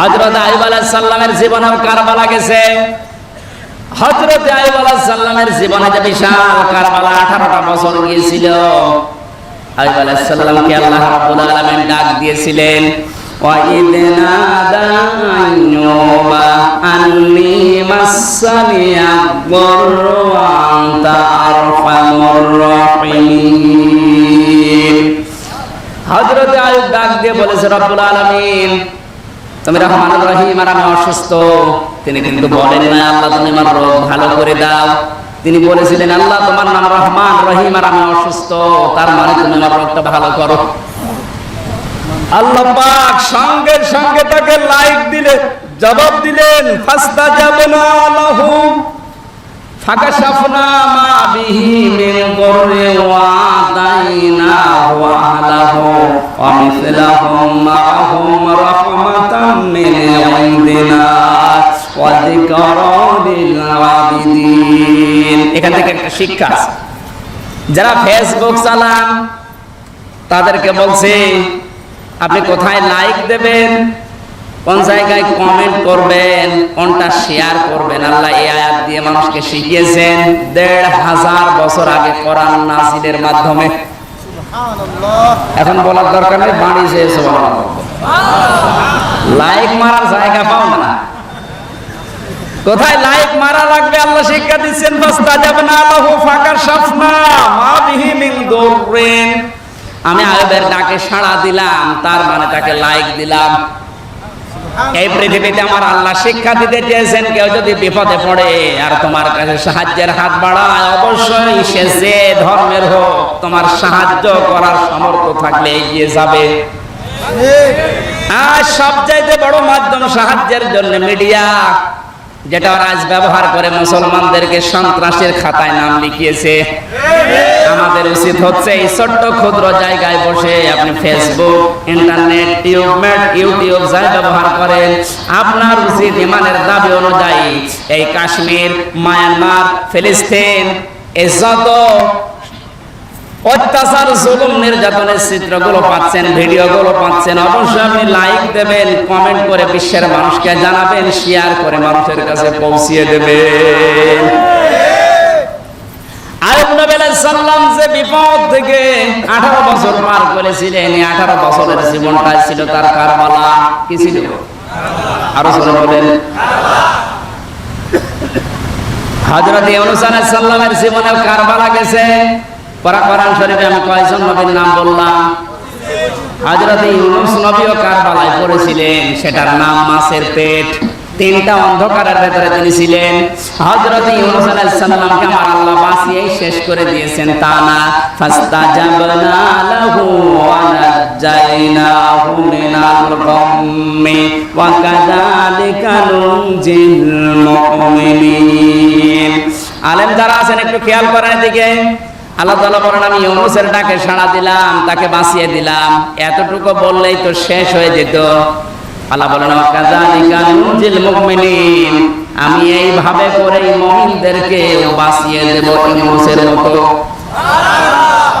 হজরত আইব সাল্লামের জীবনেও কারবালা গেছে হজরত আইব সাল্লামের জীবনে যে বিশাল কারবালা আঠারোটা বছর গিয়েছিল আইব সাল্লামকে আল্লাহ রাব্বুল আলামিন ডাক দিয়েছিলেন وَإِذْ نَادَى أَيُّوبَ أَنِّي مَسَّنِيَ الضُّرُّ وَأَنْتَ أَرْحَمُ الرَّاحِمِينَ হযরত আইয়ুব ডাক দিয়ে বলেছে রব্বুল আলামিন তুমি রহমান রহিম আর আমি অসুস্থ। তিনি কিন্তু বলেন না, আল্লাহ তুমি আমার রোগ ভালো করে দাও। তিনি বলেছিলেন, আল্লাহ তোমার নাম রহমান রহিম আর আমি অসুস্থ। তার মানে তুমি আমার রোগটা ভালো করো। আল্লাহ পাক সঙ্গে সঙ্গে তাকে লাইক দিলে জবাব দিলেন ফাস্তা যাবে না লাহু ফাঁকা সাফনা মা বিহি মিন গররে ওয়া মাআহুম রাহমাতাম মিন ইনদিনা ওয়া আবিদিন। এখান থেকে একটা শিক্ষা যারা ফেসবুক চালান, তাদেরকে বলছে, আপনি কোথায় লাইক দেবেন? কোন জায়গায় কমেন্ট করবেন, কোনটা শেয়ার করবেন? আল্লাহ এই আয়াত দিয়ে মানুষকে শিখিয়েছেন, দেড় হাজার বছর আগে কোরআন নাসিলের মাধ্যমে। এখন বলার দরকার নেই বাড়ি যেয়েছে লাইক মারার জায়গা পাও না। কোথায় লাইক মারা লাগবে? আল্লাহ শিক্ষা দিচ্ছেন বাস্তা যাবে না আল্লাহ ফাঁকা স্বপ্না মা বিহি মিন আমি আয়বের ডাকে সাড়া দিলাম, তার মানে তাকে লাইক দিলাম। এই পৃথিবীতে আমার আল্লাহ শিক্ষা দিতে চেয়েছেন, কেউ যদি বিপদে পড়ে আর তোমার কাছে সাহায্যের হাত বাড়ায়, অবশ্যই সে যে ধর্মের হোক, তোমার সাহায্য করার সামর্থ্য থাকলে এগিয়ে যাবে। আর সবচাইতে বড় মাধ্যম সাহায্যের জন্য মিডিয়া। যেটা ওরা আজ ব্যবহার করে মুসলমানদেরকে সন্ত্রাসের খাতায় নাম লিখিয়েছে। আমাদের উচিত হচ্ছে এই ছোট্ট ক্ষুদ্র জায়গায় বসে আপনি ফেসবুক ইন্টারনেট টিউবমেট ইউটিউব যাই ব্যবহার করেন। আপনার উচিত ইমানের দাবি অনুযায়ী এই কাশ্মীর, মায়ানমার, ফিলিস্তিন এই যত অত্যাচার, জুলুম, নির্যাতনের চিত্রগুলো পাচ্ছেন, ভিডিওগুলো পাচ্ছেন। অবশ্যই আপনি লাইক দেবেন কমেন্ট করে বিশ্বের মানুষকে জানাবেন শেয়ার করে মানুষের কাছে পৌঁছিয়ে দেবেন। আয়ুব নবী আলাইহিস সালাম যে বিপদ থেকে 18 বছর পার করেছিলেন, এই 18 বছরের জীবনটা ছিল তার কারবালা। কি ছিল? আরও শুনে বলেন। হযরত ইউনূস আলাইহিস সালামের জীবনেও কারবালা গেছে। পরা শরীফে আমি নবীর নাম বললাম। হযরত ইউনূস নবীও পড়েছিলেন, সেটার নাম মাছের পেট। তিনটা অন্ধকারের ভেতরে তিনি ছিলেন। ইউনূস আলাইহিস সালামকে আমার আল্লাহ শেষ করে দিয়েছেন, তা না। লাহু ওয়া গাম্মি ওয়া কাযালিকা নুনজিল মুমিনিন। আলেম যারা আছেন, একটু খেয়াল করেন এদিকে। আল্লাহ তালা বলেন, আমি ইউনুসের ডাকে সাড়া দিলাম, তাকে বাঁচিয়ে দিলাম। এতটুকু বললেই তো শেষ হয়ে যেত। আল্লাহ বলেন মুমিনিন। আমি এইভাবে করে মমিনদেরকে বাঁচিয়ে দেব ইউনুসের মতো।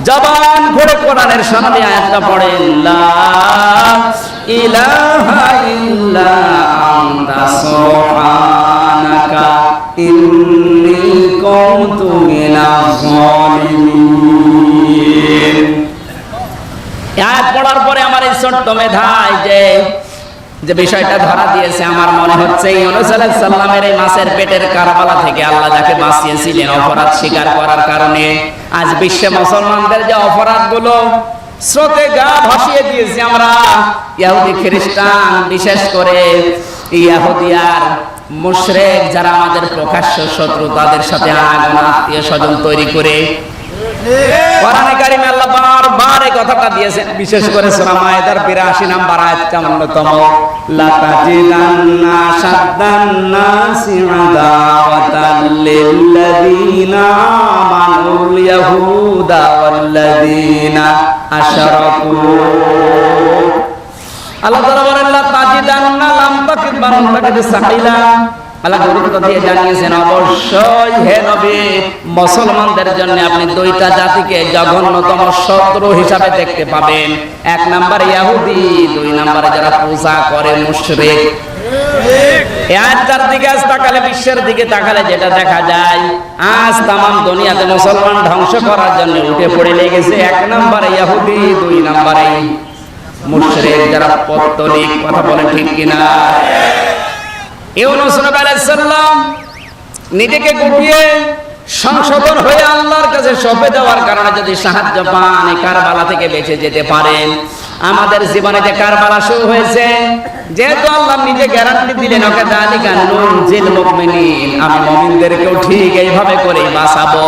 জবান ভরে কোরআনের সামনে আয়াতটা পড়েন লা পড়ার পরে আমার এই ছোট্ট মেধায় যে যে বিষয়টা ধরা দিয়েছে আমার মনে হচ্ছে আলাইহিস সালামের এই মাছের পেটের কারবালা থেকে আল্লাহ যাকে বাঁচিয়েছিলেন অপরাধ স্বীকার করার কারণে আজ বিশ্বে মুসলমানদের যে অপরাধগুলো স্রোতে গা ভাসিয়ে দিয়েছি আমরা ইহুদি খ্রিস্টান, বিশেষ করে ইহুদিয়ার মুশরেক, যারা আমাদের প্রকাশ্য শত্রু, তাদের সাথে আগুন, আত্মীয় স্বজন তৈরি করে কোরআনে কারিমে আল্লাহ বারবার এই কথাটা দিয়েছেন, বিশেষ করে সূরা মায়েদার 82 নাম্বার আয়াতটা অন্যতম। লা তাজিদান্না শাদ্দান নাসি আদাওয়াতাল লিল্লাযিনা আমানুল ইয়াহুদা ওয়াল্লাযিনা আশরাকু। আল্লাহ তাআলা বলেন লা তাজিদান্না লাম তাকিদ বানুন তাকিদ সাকিলা। আল্লাহ গুরুত্ব দিয়ে জানিয়েছেন, অবশ্যই হে নবী, মুসলমানদের জন্য আপনি দুইটা জাতিকে জঘন্যতম শত্রু হিসাবে দেখতে পাবেন। এক নাম্বার ইহুদি দুই নাম্বারে যারা পূজা করে মুশরিক। আয়াতটার দিকে আজ তাকালে, বিশ্বের দিকে তাকালে যেটা দেখা যায়, আজ তামাম দুনিয়াতে মুসলমান ধ্বংস করার জন্য উঠে পড়ে লেগেছে এক নাম্বারে ইহুদি দুই নাম্বারে মুশরিক যারা কথা বলে ঠিক কিনা? নিজেকে সংশোধন হয়ে আল্লাহর কাছে সঁপে দেওয়ার কারণে যদি সাহায্য পান কারবালা থেকে বেঁচে যেতে পারেন। আমাদের জীবনে যে কারবালা শুরু হয়েছে, যেহেতু আল্লাহ নিজে গ্যারান্টি দিলেন, ওকে নুন আমি মুমিনদেরকেও ঠিক এইভাবে করে বাঁচাবো।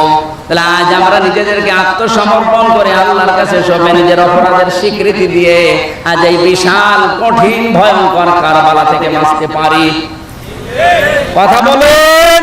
তাহলে আজ আমরা নিজেদেরকে আত্মসমর্পণ করে আল্লাহর কাছে সবে নিজের অপরাধের স্বীকৃতি দিয়ে আজ এই বিশাল, কঠিন, ভয়ঙ্কর কারবালা থেকে বাঁচতে পারি। কথা বলেন।